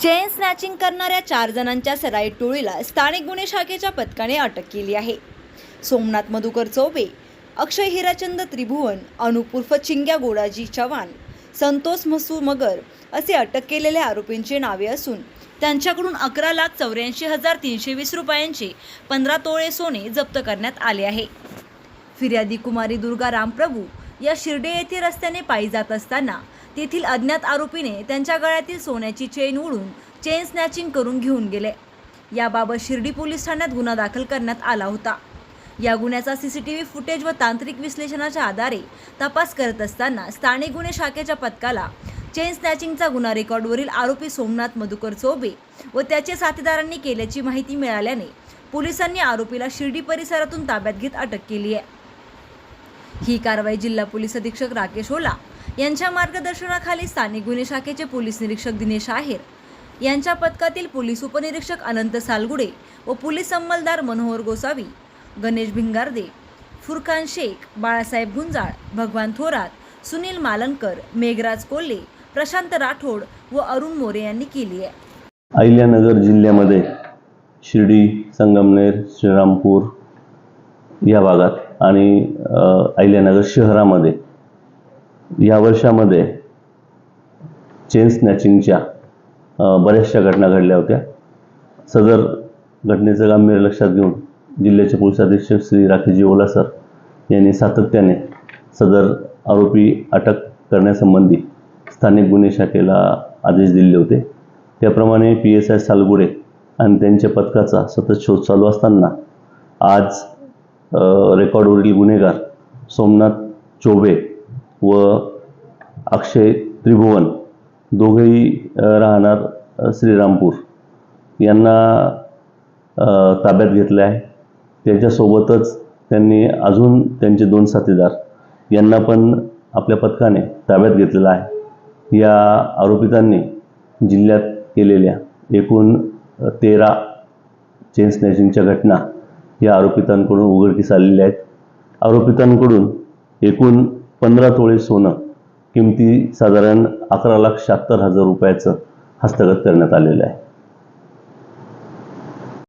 Chain snatching करणाऱ्या चार जणांच्या सराईट टोळीला स्थानिक गुन्हे शाखेच्या पथकाने अटक केली आहे. सोमनाथ मधुकर चौबे अक्षय हिराचंद त्रिभुवन अनुपूर्फ चिंग्या गोडाजी चव्हाण संतोष मसू मगर असे अटक केलेल्या आरोपींची नावे असून त्यांच्याकडून अकरा लाख चौऱ्याऐंशी हजार तीनशे वीस रुपयांचे पंधरा तोळे सोने जप्त करण्यात आले आहे. फिर्यादी कुमारी दुर्गा रामप्रभू या शिर्डे येथे रस्त्याने पायी जात असताना तेथील अज्ञात आरोपीने त्यांच्या गळ्यातील सोन्याची चेन उडून चेन स्नॅचिंग करून घेऊन गेले. याबाबत शिर्डी पोलीस ठाण्यात गुन्हा दाखल करण्यात आला होता. या गुन्ह्याचा सीसीटीव्ही फुटेज व तांत्रिक विश्लेषणाच्या आधारे तपास करत असताना स्थानिक गुन्हे शाखेच्या पथकाला चेन स्नॅचिंगचा गुन्हा रेकॉर्डवरील आरोपी सोमनाथ मधुकर चोबे व त्याचे साथीदारांनी केल्याची माहिती मिळाल्याने पोलिसांनी आरोपीला शिर्डी परिसरातून ताब्यात घेत अटक केली आहे. ही कारवाई जिल्हा पोलीस अधीक्षक राकेश ओला यांच्या मार्गदर्शनाखाली स्थानिक गुन्हे शाखेचे पोलीस निरीक्षक दिनेश आहेर यांच्या पथकातील पोलीस उपनिरीक्षक अनंत सालगुडे व पोलीस अंमलदार मनोहर गोसावी गणेश भिंगारदे फुरखान शेख बाळासाहेब गुंजाळ भगवान थोरात सुनील मालनकर मेघराज कोल्हे प्रशांत राठोड व अरुण मोरे यांनी केली आहे. अहिल्यानगर जिल्ह्यामध्ये शिर्डी संगमनेर श्रीरामपूर या भागात आणि अहिल्यानगर शहरामध्ये या वर्षामध्ये चेन स्नॅचिंगच्या बऱ्याचशा घटना घडल्या होत्या. सदर घटनेचं गांभीर्य लक्षात घेऊन जिल्ह्याचे पोलीस अधीक्षक श्री राकेशजी ओला सर यांनी सातत्याने सदर आरोपी अटक करण्यासंबंधी स्थानिक गुन्हे शाखेला आदेश दिले होते. त्याप्रमाणे पी एस आय सालगुडे आणि त्यांच्या पथकाचा सतत शोध चालू असताना आज रेकॉर्डवरील गुन्हेगार सोमनाथ चोबे व अक्षय त्रिभुवन दोघेही राहणार श्रीरामपूर. यांना ताब्यात घेतले आहे. त्याच्यासोबतच त्यांनी अजून त्यांचे दोन साथीदार यांना पण आपल्या पथकाने ताब्यात घेतलेला आहे. या आरोपितांनी जिल्ह्यात केलेल्या एकूण तेरा चेन स्नॅचिंगच्या घटना या आरोपितांकडून उघडकीस आलेल्या आहेत. आरोपितांकडून एकूण पंधरा तोळे सोनं किमती साधारण अकरा लाख शहात्तर हजार रुपयाचं हस्तगत करण्यात आलेलं आहे.